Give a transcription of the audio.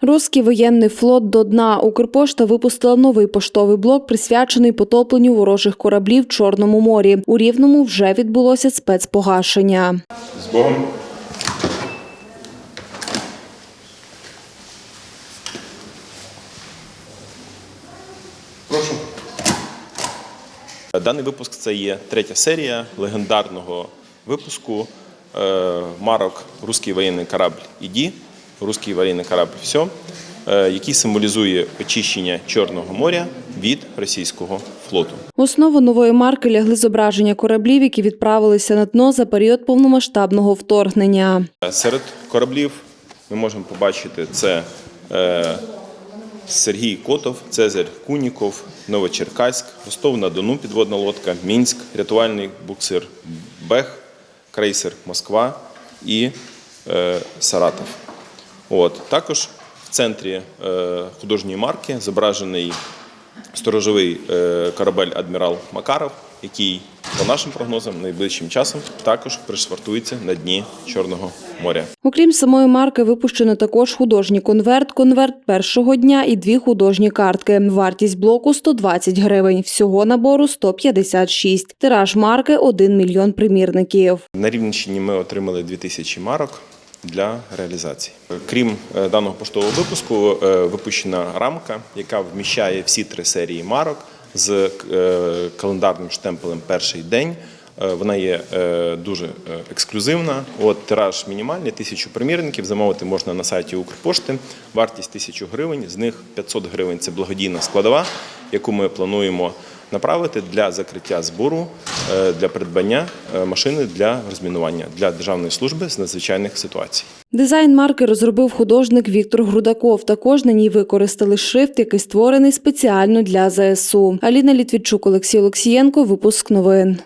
Руський воєнний флот до дна Укрпошта випустила новий поштовий блок, присвячений потопленню ворожих кораблів в Чорному морі. У Рівному вже відбулося спецпогашення. З Богом. Прошу. Даний випуск це є третя серія легендарного випуску е, марок Руський воєнний корабль «Іді», Руський воєнний корабль «Все», е, який символізує очищення Чорного моря від російського флоту. В основу нової марки лягли зображення кораблів, які відправилися на дно за період повномасштабного вторгнення. Серед кораблів ми можемо побачити це е, Сергій Котов, Цезарь Куніков, Новочеркаськ, Ростов-на-Дону підводна лодка, Мінськ, рятувальний буксир Бех, крейсер Москва і е, Саратов. От. Також в центрі е, художньої марки зображений сторожовий е, корабель Адмірал Макаров, який, по нашим прогнозам, найближчим часом також пришвартується на дні Чорного моря. Окрім самої марки, випущено також художній конверт, конверт першого дня і дві художні картки. Вартість блоку 120 гривень. Всього набору 156. Тираж марки 1 мільйон примірників. На Рівненщині ми отримали 2000 марок для реалізації. Крім е, даного поштового випуску, е, випущена рамка, яка вміщає всі три серії марок з е, календарним штемпелем перший день. Вона є дуже ексклюзивна. От тираж мінімальний, тисячу примірників. Замовити можна на сайті Укрпошти. Вартість тисячу гривень. З них 500 гривень це благодійна складова, яку ми плануємо направити для закриття збору е, для придбання е, машини для розмінування для державної служби з надзвичайних ситуацій. Дизайн марки розробив художник Віктор Грудаков. Також на ній використали шрифт, який створений спеціально для ЗСУ. Аліна Літвічук, Олексій Олексієнко. Випуск новин.